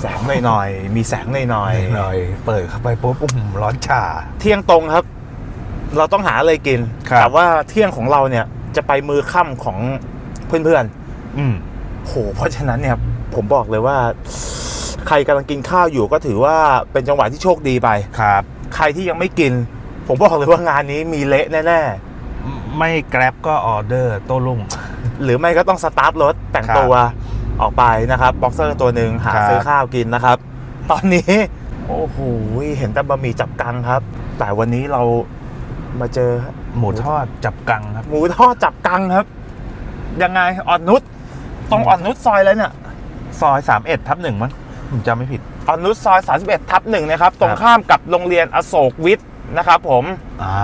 แสงหน่อยๆ มีแสงหน่อยหน่อยเปิดเข้าไปปุ๊บอุ้มร้อนชา ๆ เที่ยงตรงครับ เราต้องหาอะไรกิน ครับ แต่ว่าเที่ยงของเราเนี่ยจะไปมือค่ำของเพื่อนอืม ๆโห เพราะฉะนั้นเนี่ยผมบอกเลยว่า ใครกำลังกินข้าวอยู่ก็ถือว่าเป็นจังหวะที่โชคดีไป ครับ ใครที่ยังไม่กิน ผมบอกเลยว่างานนี้มีเละแน่ไม่แกร็บก็ออเดอร์โต้รุ่ง ๆ หรือไม่ก็ต้องสตาร์ทรถแต่งครับตัว ออกไปนะครับบ็อกเซอร์ตัวหนึ่งหาครับ ซื้อข้าวกินนะครับ ตอนนี้ โอ้โหเห็นแต่บะหมี่จับกังครับ แต่วันนี้เรามาเจอหมูทอดจับกังครับ หมูทอดจับกังครับ ยังไงอ่อนนุชตรงอ่อนนุชซอยแล้วเนี่ยซอย31ทับหนึ่งมั้งผมจำไม่ผิด อ่อนนุชซอย31ทับหนึ่งนะครับ ตรงข้ามกับโรงเรียนอโศกวิทย์นะครับผม อ่า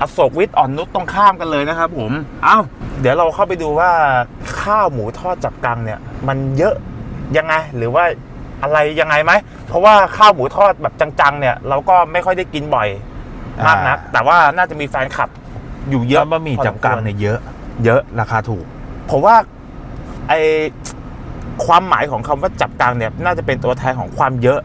อโศกวิทย์อ่อนนุชตรงข้ามกันเลยนะครับผม เอ้า เดี๋ยวเราเข้าไปดูว่า ข้าวหมูทอดจับกังเนี่ยมันเยอะยังไงหรือว่าอะไรยังไงไหม เพราะว่าข้าวหมูทอดแบบจังๆเนี่ยเราก็ไม่ค่อยได้กินบ่อยมากนักอ่าแต่ว่าน่าจะมีแฟนคลับอยู่เยเยอะอะบะหมี่จับกังเนี่ยเยอะ เยอะราคาถูก ผมว่าไอความหมายของคำว่าจับกังเนี่ยน่าจะเป็นตัวแทนของความเยอะ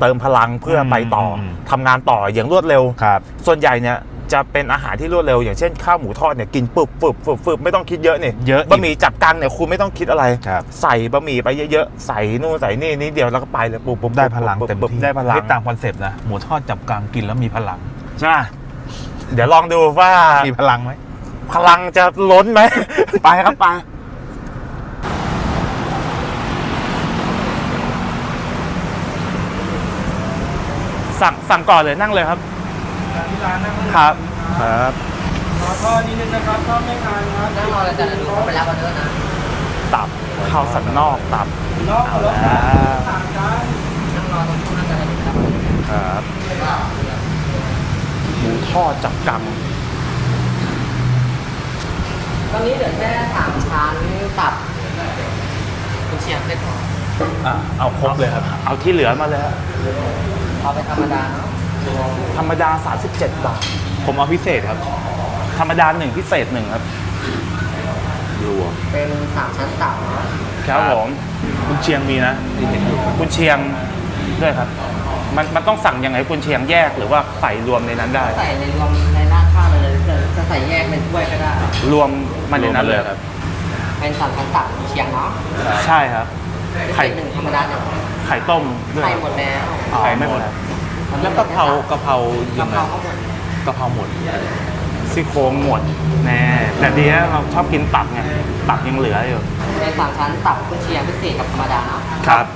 เติมพลังเพื่อไปต่ออมทำงานต่ออย่างรวดเร็วครับ ส่วนใหญ่เนี่ย จะเป็นอาหารที่รวดเร็ว อย่างเช่นข้าวหมูทอดเนี่ยกินปึบปึบปึบปึบไม่ต้องคิดเยอะนี่เยอะบะหมี่จับกังเนี่ยคุณไม่ต้องคิดอะไรครับใส่บะหมี่ไปเยอะๆ ใส่นู่นใส่นี่นิดเดียวแล้วก็ไปเลยปุ๊บปุ๊บได้พลังปุ๊บเต็มปุ๊บที่ได้พลังนี่ตามคอนเซปต์นะหมูทอดจับกังกินแล้วมีพลังใช่ไหมเดี๋ยวลองดูว่ามีพลังไหมพลังจะล้นไหมไปครับไปสั่งสั่งก่อนเลยนั่งเลยครับ ที่ร้านนั่งครับครับขอโทษนิดนึงนะครับชอบไม่ทานครับนั่งรอเลยจ้ะเดี๋ยวหนูเข้าไปรับออเดอร์นะตับข้าวสันนอกตับรอบรอบอ่าทานกันนั่งรอตรงนู้นนะจ๊ะเดี๋ยวหนูรับออเดอร์ครับหมูทอดจับกังตอนนี้เหลือแค่สามชั้นตับคุณเชียงเซ็ตพออะเอาครบเลยครับ เอาที่เหลือมาเลยครับเอาไปธรรมดาเนาะ ธรรมดา 37 บาท ผมเอาพิเศษครับ ธรรมดาหนึ่งพิเศษหนึ่งครับรวมเป็นสามชั้นตับเนาะครับผมคุณเชียงมีนะที่เห็นอยู่กุนเชียงด้วยครับ มันมันต้องสั่งยังไงกุนเชียงแยกหรือว่าใส่รวมในนั้นได้ ใส่ในรวมในราดข้าวไปเลยจะจะใส่แยกเป็นถ้วยก็ได้ รวมมาในนั้นเลยครับ เป็นสามชั้นตับคุณเชียงเนาะใช่ครับ ไข่เป็นหนึ่งธรรมดาเนี่ยไข่ต้มด้วยไข่หมดแล้วอ๋อไม่หมด แล้วกะเพรากะเพรากะยังเพไงราก็หมดกะเพราหมด ซี่โครงหมดแน่แต่ดีนะเราชอบกินตับไงตับยังเหลืออยู่เป็นสามชั้นตับคุณเชียงพิเศษกับธรรมดาเนาะครับ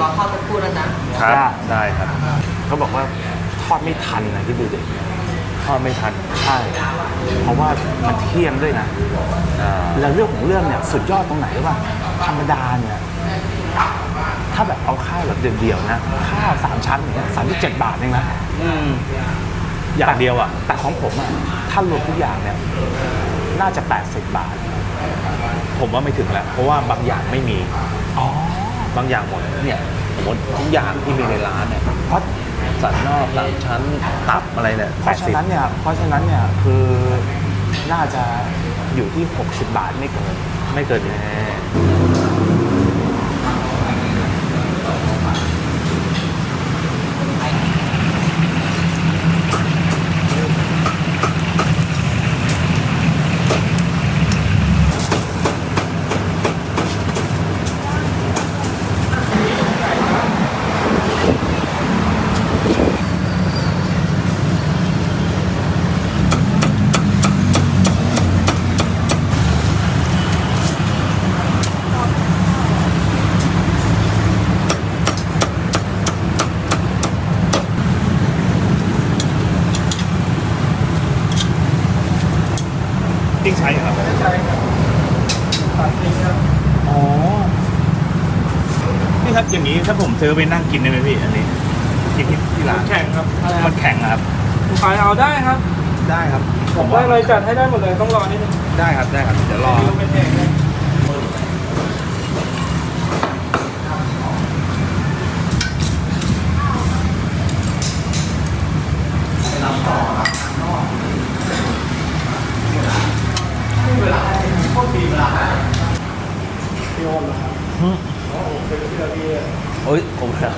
รอเข้าจะพูดแล้วนะครับได้ได้ครับเขาบอกว่าทอดไม่ทันนะที่ดูดิทอดไม่ทันใช่เพราะว่ามันเที่ยงด้วยนะอ่าแล้วเรื่องของเรื่องเนี่ยสุดยอดตรงไหนรู้ป่ะธรรมดาเนี่ย ถ้าแบบเอาข้าวแบบเดียวๆนะ ข้าวสามชั้นอย่างเงี้ยสามสิบเจ็ดบาทเองนะอืมอย่างเดียวอะ แต่ของผมอะ ถ้ารวมทุกอย่างเนี่ย น่าจะ 80 บาท ผมว่าไม่ถึงแล้วเพราะว่าบางอย่างไม่มี อ๋อ บางอย่างหมด เนี่ยหมดทุกอย่างที่มีในร้านเนี่ยเพราะสันนอกสามชั้น ตับอะไรเนี่ยเพราะฉะนั้นเนี่ย เพราะฉะนั้นเนี่ย คือน่าจะอยู่ที่ 60 บาทไม่เกิน ไม่เกินแน่ ติ้งใช้ครับใช่ครับตัดจริงครับอ๋อนี่ครับอย่างนี้ถ้าผมซื้อไปนั่งกินได้ไหมพี่อันนี้กินที่ที่ร้านแข่งครับมันแข็งนะครับขายเอาได้ครับได้ครับ ผมได้เลยจัดให้ได้หมดเลยต้องรอนิดนึงได้ครับได้ครับเดี๋ยวรอดูเป็นเอง เลยอโอ้ยผมแล้ว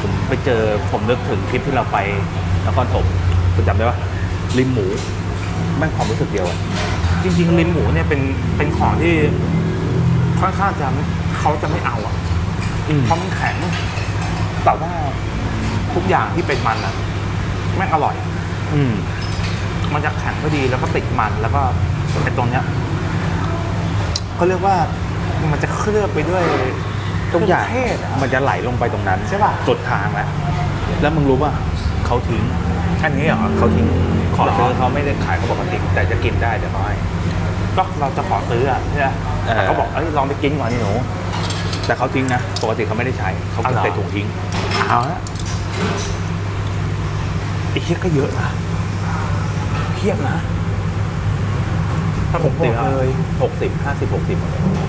ผมไปเจอผมนึกถึงคลิปที่เราไปนครถมคุณจำได้ปะริมหมูแม่งความรู้สึกเดียวอะจริงๆลิ้นหมูเนี่ยเป็นเป็นของที่ค่อนข้างจะเขาจะไม่เอาอะเพราะมันแข็งแต่ว่าทุกอย่างที่เป็นมันอะแม่งอร่อย อืม มันจะแข็งพอดีแล้วก็ติดมันแล้วก็ไอ้ตรงเนี้ย เขาเรียกว่ามันจะเคลือบไปด้วยทุกอย่างเครื่องเทศอะมันจะไหลลงไปตรงนั้นใช่ป่ะสุดทางแล้วแล้วมึงรู้ป่ะเขาทิ้งอันนี้เหรอเขาทิ้งขอเหรอซื้อเขาไม่ได้ขายเขาปกติแต่จะกินได้เดี๋ยวเขาให้ ก็เราจะขอซื้ออะใช่ไหมเออ แต่เขาบอกเอ้ยลองไปกินก่อนนี่หนู แต่เขาทิ้งนะปกติเขาไม่ได้ใช้เขาอ๋อเหรอ ใส่ถุงทิ้งเอาละไอ้เทียก็เยอะนะเทียบนะ ถ้าผมบอกเลย หกสิบห้าสิบหกสิบ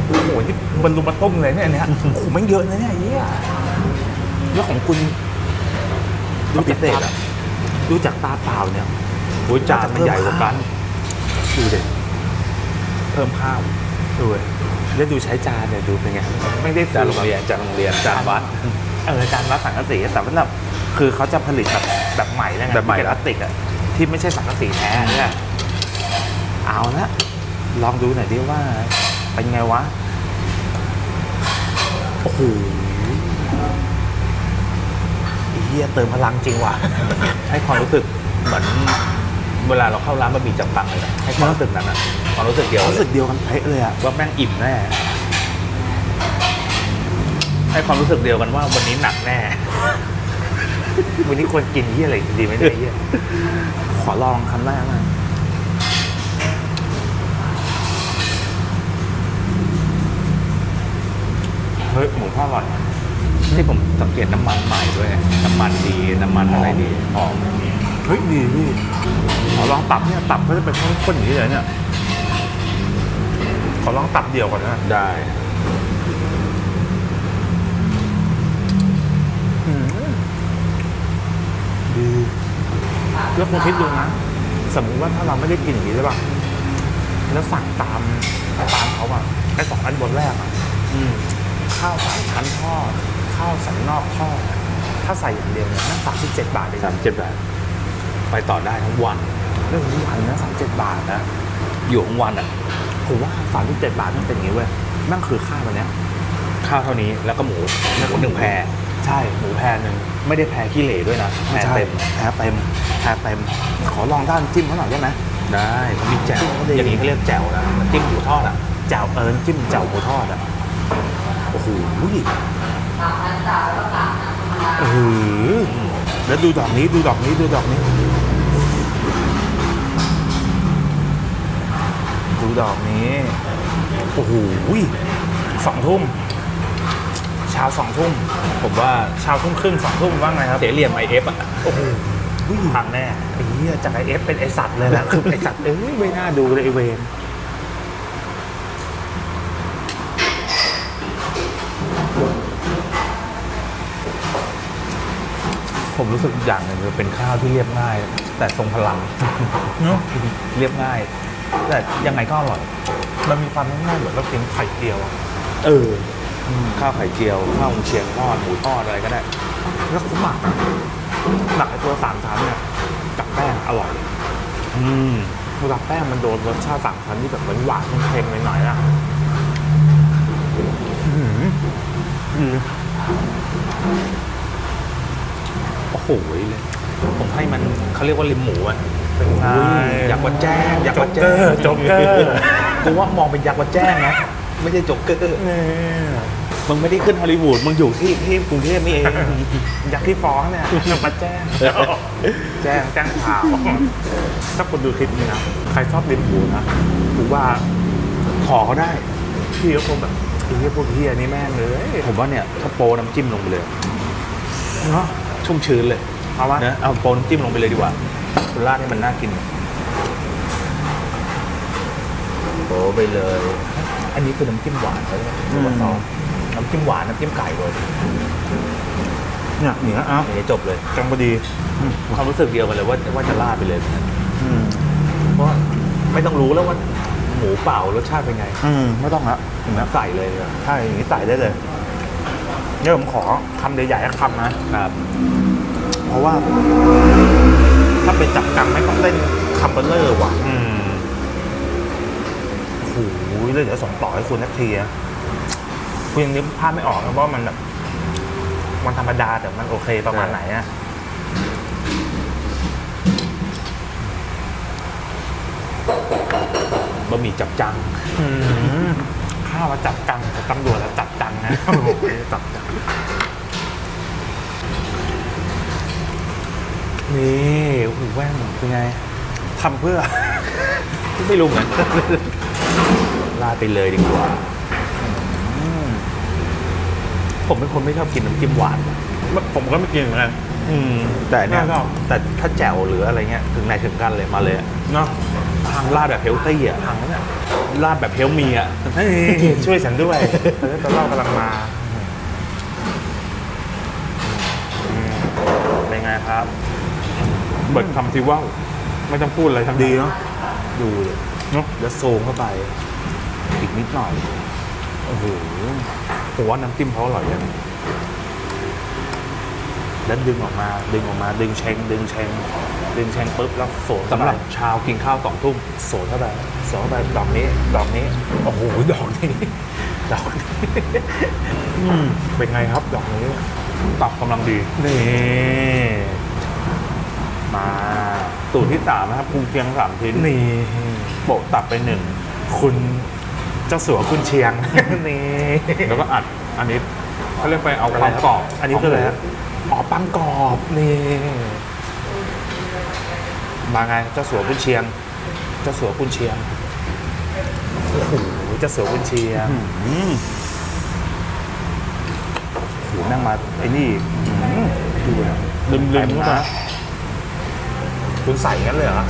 โอ้โหที่บรรลุมาต้มเลยเนี่ยอันเนี้ยโอ้โหแม่งเยอะนะเนี่ยไอ้เหี้ยแล้วของคุณดูพิเศษตาอะดูจากตาเปล่าเนี่ยโอ้ยจานมันใหญ่กว่ากันดูเด็เพิ่มข้าวดูเลยแล้วดูใช้จานเนี่ยดูเป็นไงไม่ได้จานฟิลโรงเรียนจานโรงเรียนจานวัด เออจานวัดสังกะสีแต่ว่าแบบคือเขาจะผลิตแบบแบบใหม่แล้วไงแบบใหม่ที่เป็นพลาสติกอะที่ไม่ใช่สังกะสีแท้เนี่ยเอาละ ลองดูหน่อยดิว่า เป็นไงวะ โอ้โหไอ้เฮียเติมพลังจริงว่ะ ให้ความรู้สึกเหมือนเวลาเราเข้าร้านบะหมี่จับตังเลยนะให้ความรู้สึกนั้นอะความรู้สึกเดียวรู้สึกเดียวกันเป๊ะเลยอะว่าแม่งอิ่มแน่ให้ความรู้สึกเดียวกันว่าวันนี้หนักแน่ วันนี้ควรกินที่อะไรดีไหมเนี่ยไอ้เฮียขอลองคำแรกนะ ฮ้ยหมูทอดอร่อยที่ผมสังเกตน้ำมันใหม่ด้วย น้ำมันดี น้ำมันอะไรดีหอมเฮ้ยดีพี่ขอลองตับเนี่ยตับก็จะเป็นข้นๆอย่างนี้เลยเนี่ยขอลองตับเดียวก่อนนะ ได้ดีแล้วคุณคิดดูนะ สมมติว่าถ้าเราไม่ได้กินอย่างนี้ใช่ป่ะแล้วสั่งตามตามเขาอะไอ้สองอันบนแรกอะอืม ข้าวสามชั้นทอดข้าวสันนอกทอดถ้าใส่อย่างเดียวเนี่ยนั่งสามสิบเจ็ดบาทเองสามเจ็ดบาท ไปต่อได้ทั้งวันเรื่องนี้วันนะสามเจ็ดบาทนะอยู่ทั้งวันอะผมว่าสามสิบเจ็ดบาทมันเป็นอย่างนี้เว้ยนั่นคือค่าวันเนี้ยข้าวเท่านี้แล้วก็หมูหนึ่งแพรใช่หมูแพรหนึ่งไม่ได้แพรขี้เหร่ด้วยนะแพรเต็มแพ้เต็มแพ้เต็มขอลองด้านจิ้มเขาหน่อยได้ไหมได้เขามีแจ่วจิ้มเขาดีอย่างนี้เขาเรียกแจ่วนะน้ำจิ้มหมูทอดอะแจ่วเอิญจิ้มแจ่วหมูทอดอะโอ้โหเออแล้วดูดอกนี้ดูดอกนี้ดูดอกนี้ ดูดอกนี้โอ้โหสองทุ่มเช้าสองทุ่มผมว่าเช้าทุ่มครึ่งสองทุ่มว่าไงครับเสียเหลี่ยมไอเอฟอะโอ้โหพังแน่ไอ้เหี้ยจากไอเอฟเป็นไอสัตว์เลยแหละคือไอสัตว์เอ้ยไม่น่าดูเลยไอเวน ผมรู้สึกอย่างหนึ่งคือเป็นข้าวที่เรียบง่าย แต่ทรงพลังเนาะเรียบง่าย แต่ยังไงก็อร่อย มันมีความง่ายๆเหมือนเรากินไข่เจียวอะเอออข้าวไข่เจียวข้าวเชียงทอดหมูทอดอะไรก็ได้แล้วเขาหมักอะหมักไอตัวสามชั้นเนี่ยกับแป้งอร่อยอืมเวลาแป้งมันโดนรสชาติสามชั้นที่แบบหวานๆเค็มๆหน่อยๆอะอื้อหืออืม โอ้โหเลยผมให้มันเขาเรียกว่าริมหมูอะเป็นไงอุ้ยอยากวัดแจ้งอยากวัดแจ้โจ๊กเกอร์โจ๊กเกอร์กูว่ามองเป็นยักษ์วัดแจ้งนะไม่ใช่โจ๊กเกอร์นี่มึงไม่ได้ขึ้นฮอลลีวูดมึงอยู่ที่ที่กรุงเทพนี่เองอยากที่ฟ้องเนี่ยมาแจ้งแจ้งแจ้งข่าวถ้าคนดูคลิปนี้นะใครชอบริมหมูนะกูว่าขอเขาได้พี่ก็คงแบบไอ้เหี้ยพวกเฮียนี่แม่งเลย ผมว่าเนี่ยถ้าโปรน้ำจิ้มลงไปเลยเนาะ ชุ่มชื้นเลยเอาวะนะเอาโปรน้ำจิ้มลงไปเลยดีกว่าคุณราดให้มันน่ากินโปไปเลย อันนี้คือน้ำจิ้มหวานใช่ไหมหรือว่าซอสน้ำจิ้มหวานน้ำจิ้มไก่เลยเนี่ยเหนือเอาอย่างนี้จบเลยจังพอดีความรู้สึกเดียวกันเลยว่าว่าจะราดไปเลยอืมเพราะว่าไม่ต้องรู้แล้วว่าหมูเปล่ารสชาติเป็นไง อืมไม่ต้องละถึงน้ำใส่เลยอะใช่อย่างนี้ใส่ได้เลย เนี่ยผมขอคำใหญ่ๆสักคำนะ ครับ เพราะว่า ถ้าเป็นจับกังไม่ต้องเล่นคัมเบอร์เลอร์ว่ะอืมโอ้โหเลยเดี๋ยวส่งต่อให้คุณนักทีอะคุณยังนึกภาพไม่ออกนะว่ามันแบบ มันธรรมดาแต่มันโอเคประมาณไหนอะบะหมี่จับจังอืมข้าวมาจับกังแต่ตำรวจแล้วจับจังนะโอ้โหจับจังนี่โอ้โหแว่นเป็นไงทำเพื่อ ไม่รู้เหมือนกันลาดไปเลยดีกว่า ผมเป็นคนไม่ชอบกินน้ำจิ้มหวาน ผมก็ไม่กินเหมือนกันอืม แต่เนี่ยไม่ชอบ แต่ถ้าแจ่วหรืออะไรเงี้ย ถึงไหนถึงกันเลยมาเลยอะเนาะทางลาดแบบเฮลตี้อะทางนั้นอะ ลาดแบบเฮลมีอะเฮ้ยช่วยฉันด้วยตอนนี้ตอนเล่ากำลังมาอืมเป็นไงครับ เบิดคำซิว่าวไม่ต้องพูดอะไรทั้งนั้นดีเนาะดูเลยเนาะแล้วโซมเข้าไป อีกนิดหน่อยโอ้โหผมว่าน้ำจิ้มเขาอร่อยเลยนะแล้วดึงออกมา ดึงออกมา ดึงเชงดึงเชง ดึงเชงปุ๊บแล้วโสนสำหรับชาวกินข้าวสองทุ่มโสนเข้าไปโสนเข้าไปดอกนี้ดอกนี้โอ้โหดอกนี้ดอกนี้อืมเป็นไงครับดอกนี้ตับกำลังดีนี่มาสูตรที่สามนะครับปรุงเคียงสามชิ้นนี่โปะตับไปหนึ่งคุณเจ้าสัวคุณเชียงนี่แล้วก็อัดอันนี้เขาเรียกไปเอาอะคไรวามครับกรอบอันนี้คืออะไรครับอ๋อปังกรอบนี่ มาไงเจ้าสัวคุณเชียง เจ้าสัวคุณเชียงโอ้โหเจ้าสัวคุณเชียงอืมโอ้โหนั่งมาไอ้นี่อื้อหือดูนะลืมลืเต็มมเข้าไปนะคุณใส่งั้นเลยเหรอ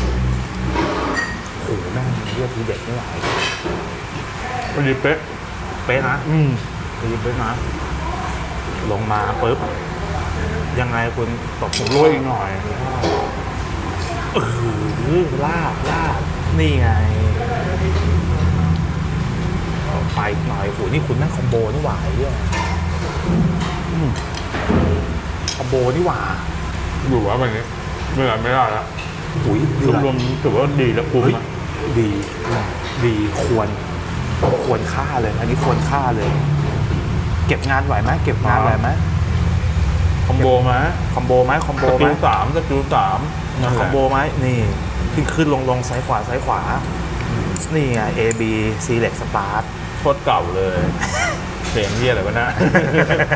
โอ้โหแม่งเรียกทีเด็ดไม่ไหวพอดีเป๊ะเป๊ะนะอืมดีเป๊ะนะลงมาปุ๊บยังไงคุณตบผมโรยอีกหน่อย เออลาบลาบนี่ไงเอาไปอีกหน่อยโอ้โหนี่คุณแม่งคอมโบนี่หว่าไอ้เนี่ยอืมคอมโบนี่หว่าอยู่ว่าแบบนี้ไม่ได้ไม่ได้แล้วอุ้ยเดือดรวมๆถือว่าดีแล้วคุ้มเฮ้ยอะดี ดีควร ควรค่าเลย อันนี้ควรค่าเลย เก็บงานไหวไหมเก็บงานไหวไหม คอมโบไหมคอมโบไหมคอมโบสไหมกิลสามสกิลสามนั่นแหคอละมโบไหมนี่ ขึ้นขึ้นลงลงซ้ายขวาซ้ายขวา นี่ไง A B Select Start โคตรเก่าเลยเสียงเยี่ยอะไรวะนะ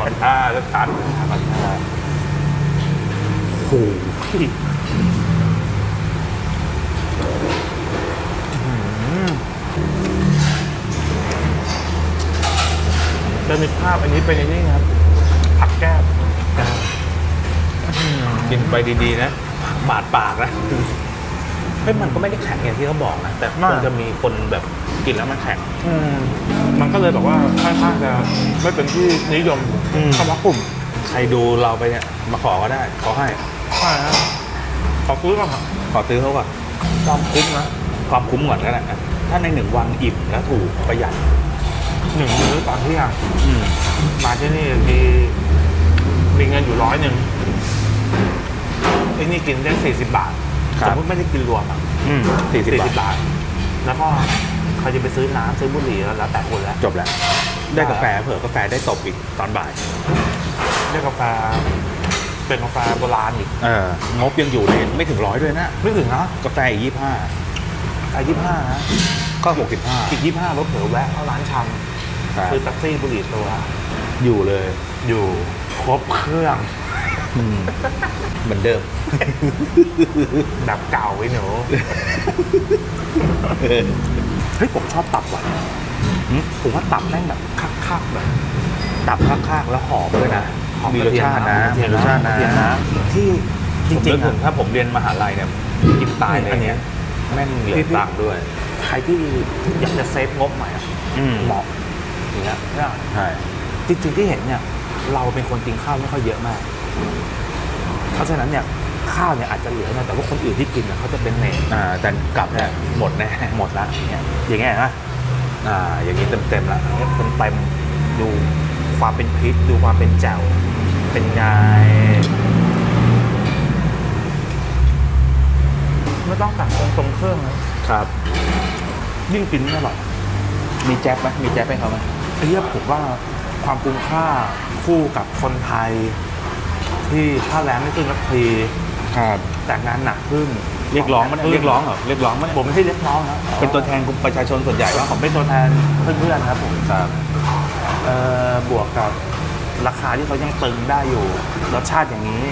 ขอนท่าจะชัดโอ้โหจะมีภาพอันนี้เป็นอันนี้ครับ ผักแก้ม กินไปดีๆนะ บาดปากนะเฮ้ยมันก็ไม่ได้แข็งอย่างที่เขาบอกนะแต่ไม่คงจะมีคนแบบกินแล้วมันแข็งอืมมันก็เลยแบบว่าค่อนข้างจะไม่เป็นที่นิยมอืมคำว่ากลุ่ม ใครดูเราไปเนี่ย มาขอก็ได้ ขอให้ใช่ฮะขอซื้อก่อนครับขอซื้อเขาก่อนความคุ้มนะความคุ้มก่อนก็ได้นะถ้าในหนึ่งวันอิ่มและถูกประหยัดหนึ่งมื้อตอนเที่ยงอืมมาที่นี่มีมีเงินอยู่ร้อยหนึ่ง ไอ้นี่กินได้สี่สิบบาทครับสมมติไม่ได้กินรวมอะอืมสี่สิบบาท บาท แล้วก็ใครจะไปซื้อน้ำซื้อบุหรี่แล้วแล้วแต่คนแล้ว จบแล้ว ได้กาแฟเผื่อกาแฟได้ตบอีกตอนบ่าย ได้กาแฟเป็นกาแฟโบราณอีกเอองบยังอยู่ในไม่ถึงร้อยด้วยนะ ไม่ถึงนะกาแฟอีกยี่ห้าไอ้ยี่ห้านะก็หกสิบห้าอีกยี่ห้ารถเผลอแวะเข้าร้านชำซื้อแท็กซี่บุหรี่ตัวอยู่เลย อยู่ครบเครื่อง เหมือนเดิมแบบเก่าไว้หนูเฮ้ยผมชอบตับว่ะหืมผมว่าตับแม่งแบบคักๆแบบตับข้างๆแล้วหอมด้วยนะหอมมีกรระสเทียมชาตินะกระเทียมีรสชาตินะกระเทียมนะที่จผมริงนึกๆถึงอะถ้าผมเรียนมหาลัยเนี่ยกินตายเลยอันเนี้ยแม่งเหลือพี่ตังค์ด้วย ใครที่อยากจะเซฟงบหน่อยอะอืมเหมาะอย่างเงี้ยเนี่ยใช่จริงๆที่เห็นเนี่ย เราเป็นคนกินข้าวไม่ค่อยเยอะมาก เพราะฉะนั้นเนี่ยข้าวเนี่ยอาจจะเหลือนะแต่ว่าคนอื่นที่กินน่ะเขาจะเป็นเนตอ่าแต่กลับเนี่ยหมดแน่หมดละอย่างเงี้ยอย่างเงี้ยนะอ่า อย่างนี้เต็มๆละเต็มเต็มๆดูความเป็นพริกดูความเป็นแจ่วเป็นไงไม่ต้องตักตรงๆเครื่องนะครับยิ่งกินยิ่งอร่อยมีแจ๊บไหมมีแจ๊บให้เขาไหมไอ้เหี้ยผมว่าความคุ้มค่าคู่กับคนไทย ที่ค่าแรงไม่ขึ้นสักทีครับแต่งานหนักขึ้นเรียกร้องมันขึ้นเรียกร้องเหรอเรียกร้องมันผมไม่ใช่เรียกร้องนะเป็นตัวแทนกลุ่มประชาชนส่วนใหญ่ว่าผมเป็นตัวแทนเพื่อนๆครับผมครับเอ่อบวกกับราคาที่เขายังตึงได้อยู่รสชาติอย่างนี้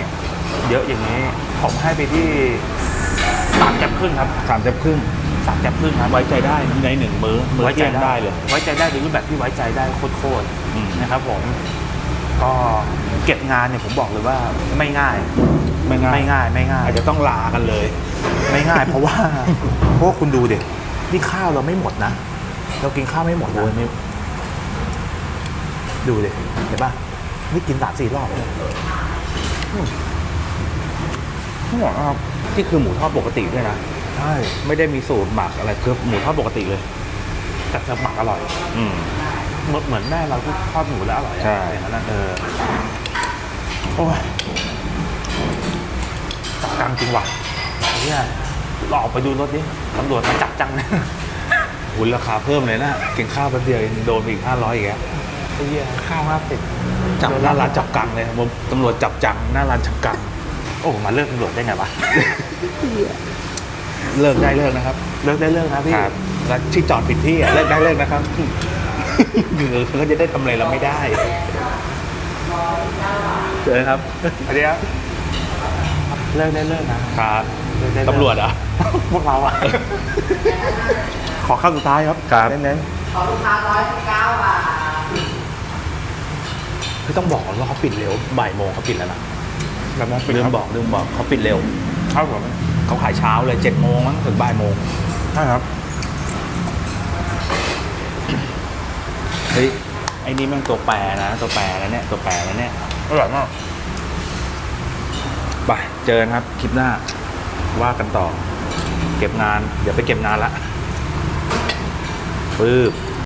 เยอะอย่างนี้ ผมให้ไปที่สามแจ็บครึ่งครับสามแจ๊บครึ่งสามแจ็บครึ่งครับไว้ใจได้ในหนึ่งมื้อมื้อไว้เที่ใจยงได้เลย ไว้ใจได้ในรูปแบบที่ไว้ใจได้โคตรอืมๆนะครับผม ก็เก็บงานเนี่ยผมบอกเลยว่าไม่ง่ายไม่ง่ายไม่ง่ายไม่ง่ายอาจจะต้องลากันเลย ไม่ง่าย เพราะว่าเพราะว่าคุณดูดินี่ข้าวเราไม่หมดนะเรากินข้าวไม่หมดนะโอ้ยไม่ดูดิเห็นป่ะนี่กินสามสี่รอบเลยอืมไม่หมดนะครับที่คือหมูทอดปกติด้วยนะใช่ไม่ได้มีสูตรหมักอะไรคือหมูทอดปกติเลย แต่สมักอร่อย อืม เหมือนเหมือนแม่เราที่ทอดหมูแล้วอร่อยอะใช่ อย่างนั้นนะเออโอ้ยจับกังจริงว่ะเนี่ยเราออกไปดูรถดิตำรวจมาจับจังนะหุนราคาเพิ่มเลยนะ กินข้าวแป๊บเดียวยังโดนไปอีกห้าร้อยอีกแล้วไอ้เหี้ยข้าวห้าสิบจับหน้าร้านจับกังเลยผมตำรวจจับจังหน้าร้านจับกัง โอ้มาเลิกตำรวจได้ไงวะ เลิกได้เลิกนะครับ เลิกได้เลิกนะพี่ ครับแล้วที่จอดผิดที่อะเลิกได้เลิกนะครับ หรือเขาก็จะได้ทำอะไรเราไม่ได้เจอครับอันนี้ครับเลิกได้เลิกนะครับเลิกได้เลิกตำรวจเหรอะพวกเราอะขอข้าวสุดท้ายครับครับเน้นขอลูกค้าร้อยสิบเก้าบาทคือต้องบอกก่อนว่าเขาปิดเร็วบ่ายโมงเขาปิดแล้วนะๆแบบนั้นเป็นลืมครับบอกลืมบอกเขาปิดเร็วครับผมเขาขายเช้าเลยเจ็ดโมงมั้งถึงบ่ายโมงใช่ครับ เฮ้ยไอ้นี่แม่งตัวแปรนะ ตัวแปรแล้วเนี่ยตัวแปรแล้วเนี่ยอร่อยมากไปเจอกันครับคลิปหน้าว่ากันต่อ เก็บงาน เดี๋ยวไปเก็บงานละปึ๊บ